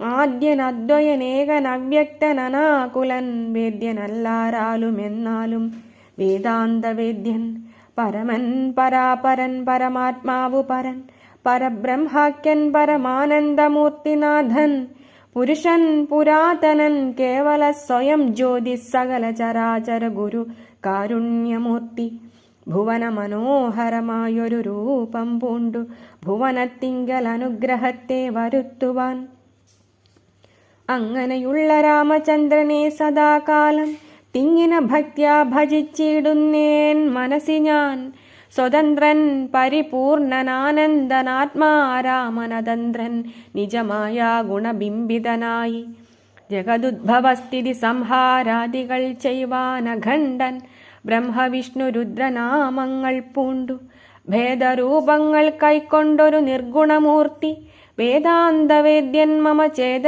ആദ്യൻ വേദ്യനല്ലാരാലുമെന്നാലും അവ്യക്തനാകുലൻ വേദ്യനല്ലാരാലും എന്നാലും വേദാന്ത വേദ്യൻ പരമൻ പരാപരൻ പരമാത്മാവു പരൻ പരബ്രഹ്മാക്യൻ പരമാനന്ദമൂർത്തിനാഥൻ പുരുഷൻ പുരാതനൻ കേവല സ്വയം ജ്യോതി സകല ചരാചര ഗുരു കാരുണ്യമൂർത്തി ഭുവന മനോഹരമായൊരു രൂപം പൂണ്ടു ഭുവനത്തിങ്കൽ അനുഗ്രഹത്തെ വരുത്തുവാൻ അങ്ങനെയുള്ള രാമചന്ദ്രനെ സദാകാലം തിങ്ങിന ഭക്ത്യാ ഭജിച്ചിടുന്നേൻ മനസ്സി ഞാൻ സ്വതന്ത്രൻ പരിപൂർണനാനന്ദനാത്മാരാമനതന്ത്രൻ നിജമായ ഗുണബിംബിതനായി ജഗദുദ്ഭവസ്ഥിതി സംഹാരാദികൾ ചെയ്വാനഖണ്ഡൻ ബ്രഹ്മവിഷ്ണു രുദ്രനാമങ്ങൾ പൂണ്ടു. ഭേദരൂപങ്ങൾ കൈക്കൊണ്ടൊരു നിർഗുണമൂർത്തി വേദാന്തവേദ്യൻ മമ ചേത